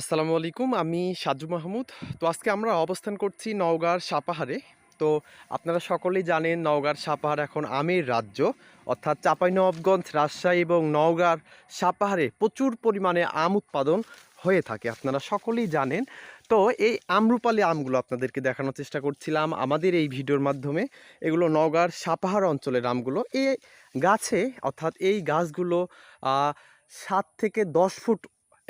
আসসালামু আলাইকুম, আমি সাজু মাহমুদ। তো আজকে আমরা অবস্থান করছি নওগাঁর সাপাহারে। তো আপনারা সকলেই জানেন নওগাঁর সাপাহার এখন আমের রাজ্য। অর্থাৎ চাঁপাইনবাবগঞ্জ, রাজশাহী এবং নওগাঁর সাপাহারে প্রচুর পরিমাণে আম উৎপাদন হয়ে থাকে, আপনারা সকলেই জানেন। তো এই আমরুপালি আমগুলো আপনাদেরকে দেখানোর চেষ্টা করছিলাম আমাদের এই ভিডিওর মাধ্যমে। এগুলো নওগাঁর সাপাহার অঞ্চলের আমগুলো। এই গাছে, অর্থাৎ এই গাছগুলো সাত থেকে দশ ফুট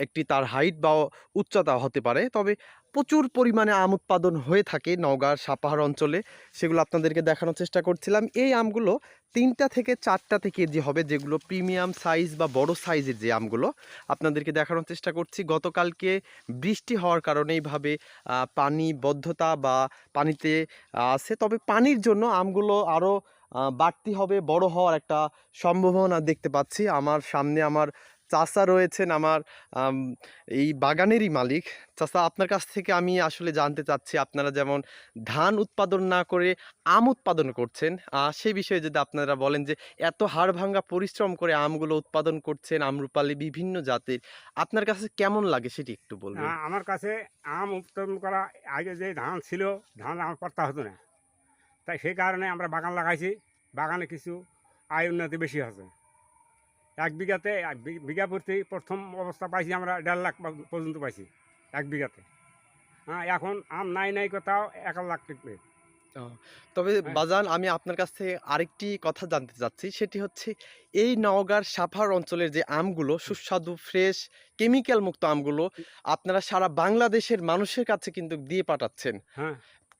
একটি তার হাইট বা উচ্চতা হতে পারে। তবে প্রচুর পরিমাণে আম উৎপাদন হয়ে থাকে নওগাঁর সাপাহার অঞ্চলে। সেগুলো আপনাদেরকে দেখানোর চেষ্টা করছিলাম। এই আমগুলো তিনটা থেকে চারটাতে কেজি হবে, যেগুলো প্রিমিয়াম সাইজ বা বড় সাইজের যে আমগুলো, আপনাদেরকে দেখানোর চেষ্টা করছি। গতকালকে বৃষ্টি হওয়ার কারণে এইভাবে পানি বদ্ধতা বা পানিতে আছে। তবে পানির জন্য আমগুলো আরও বাড়তি হবে, বড় হওয়ার একটা সম্ভাবনা দেখতে পাচ্ছি। আমার সামনে আমার চাচা রয়েছেন আমার এই বাগানেরই মালিক। চাচা আপনার কাছ থেকে আমি আসলে জানতে চাচ্ছি আপনারা যেমন ধান উৎপাদন না করে আম উৎপাদন করছেন সেই বিষয়ে যদি আপনারা বলেন যে এত হাড় ভাঙ্গা পরিশ্রম করে আমগুলো উৎপাদন করছেন আমরুপালি বিভিন্ন জাতের আপনার কাছে কেমন লাগে সেটি একটু বলবেন? আমার কাছে আম উৎপাদন করা আগে যে ধান ছিল ধান আমার করতে হতো না। তাই সেই কারণে আমরা বাগান লাগাইছি বাগানে কিছু আয় উন্নতি বেশি আছে এক বিঘাতে এক বিঘা প্রতি প্রথম অবস্থা পাইছি আমরা দেড় লাখ পর্যন্ত পাইছি এক বিঘাতে। হ্যাঁ এখন আম নাই নাই কোথাও এক লাখ টিকবে। তবে হ্যাঁ। বাজান আমি আপনার কাছ থেকে আরেকটি কথা জানতে চাচ্ছি সেটি হচ্ছে এই নওগাঁর সাফার অঞ্চলের যে আমগুলো সুস্বাদু ফ্রেশ কেমিক্যাল মুক্ত আমগুলো আপনারা সারা বাংলাদেশের মানুষের কাছে কিন্তু দিয়ে পাঠাচ্ছেন। হ্যাঁ।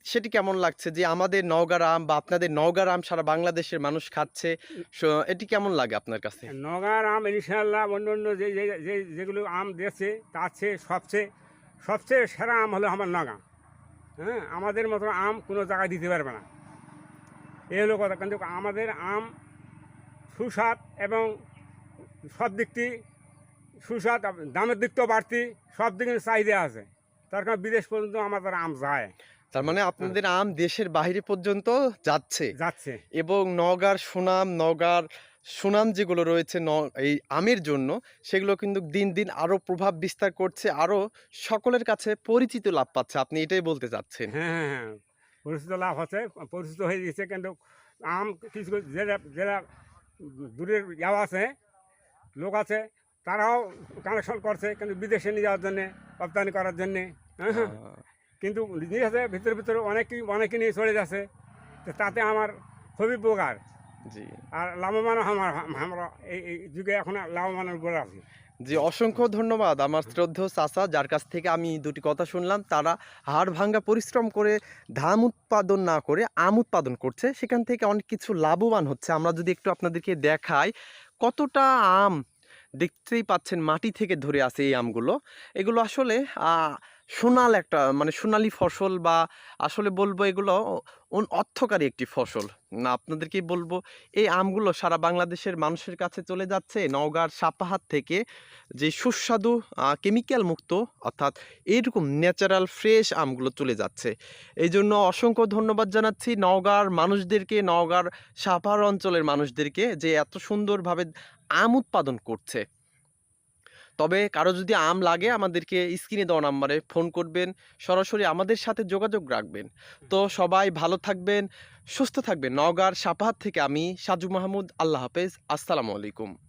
সেটি কেমন লাগছে? যে আমাদের নওগাঁর আম বা আপনাদের নওগাঁর আম সারা বাংলাদেশের মানুষ খাচ্ছে সো- এটি কেমন লাগে আপনার কাছে? নগার আম ইনশাল্লাহ অন্য অন্য যে যে- যে যেগুলো আম দিয়েছে তার চেয়ে সবচেয়ে সবচেয়ে সেরা আম হলো আমার নগা হ্যাঁ আমাদের মতো আম কোনো জায়গায় দিতে পারবে না। এই হলো কথা। কিন্তু আমাদের আম সুস্বাদ এবং সব দিকটি সুস্বাদ দামের দিকটাও বাড়তি সব দিকে চাহিদা আছে। তার কারণে বিদেশ পর্যন্ত আমাদের আম যায়। তার মানে আপনাদের আম দেশের বাইরে পর্যন্ত যাচ্ছে। যাচ্ছে। এবং নওগাঁর সুনাম নওগাঁর সুনাম যেগুলো রয়েছে ন এই আমের জন্য সেগুলো কিন্তু দিন দিন আরও প্রভাব বিস্তার করছে আরও সকলের কাছে পরিচিত লাভ পাচ্ছে। আপনি এটাই বলতে চাচ্ছেন। হ্যাঁ হ্যাঁ হ্যাঁ। পরিচিত লাভ হচ্ছে পরিচিত হয়ে গেছে কিন্তু আম কিছু যারা যারা দূরের যাওয়া আছে লোক আছে তারাও কানেকশন করছে কিন্তু বিদেশে নিয়ে যাওয়ার জন্যে রপ্তানি করার জন্যে। হ্যাঁ হ্যাঁ। কিন্তু নিয়ে আছে ভিতরে ভিতরে অনেকেই অনেকে নিয়ে চলে যাচ্ছে। তো তাতে আমার খুবই উপকার। জি। আর লাভবান আমার আমরা এই যুগে এখন লাভবানের উপরে আছি। জি অসংখ্য ধন্যবাদ আমার শ্রদ্ধেয় চাচা যার কাছ থেকে আমি দুটি কথা শুনলাম। তারা হাড় ভাঙ্গা পরিশ্রম করে ধান উৎপাদন না করে আম উৎপাদন করছে সেখান থেকে অনেক কিছু লাভবান হচ্ছে। আমরা যদি একটু আপনাদেরকে দেখাই কতটা আম দেখতেই পাচ্ছেন মাটি থেকে ধরে আছে এই আমগুলো। এগুলো আসলে সোনাল একটা মানে সোনালি ফসল বা আসলে বলব এগুলো অর্থকারী একটি ফসল। না, আপনাদেরকেই বলব, এই আমগুলো সারা বাংলাদেশের মানুষের কাছে চলে যাচ্ছে। নওগাঁর সাপাহাত থেকে যে সুস্বাদু কেমিক্যাল মুক্ত, অর্থাৎ এইরকম ন্যাচারাল ফ্রেশ আমগুলো চলে যাচ্ছে। এই জন্য অসংখ্য ধন্যবাদ জানাচ্ছি নওগাঁর মানুষদেরকে, নওগাঁর সাপাহার অঞ্চলের মানুষদেরকে যে এত সুন্দরভাবে আম উৎপাদন করছে। তবে কারও যদি আম লাগে আমাদেরকে স্ক্রিনে দেওয়া নাম্বারে ফোন করবেন সরাসরি আমাদের সাথে যোগাযোগ রাখবেন। তো সবাই ভালো থাকবেন সুস্থ থাকবেন। নওগাঁর সাপাহাত থেকে আমি সাজু মাহমুদ আল্লাহ হাফেজ। আসসালামু আলাইকুম।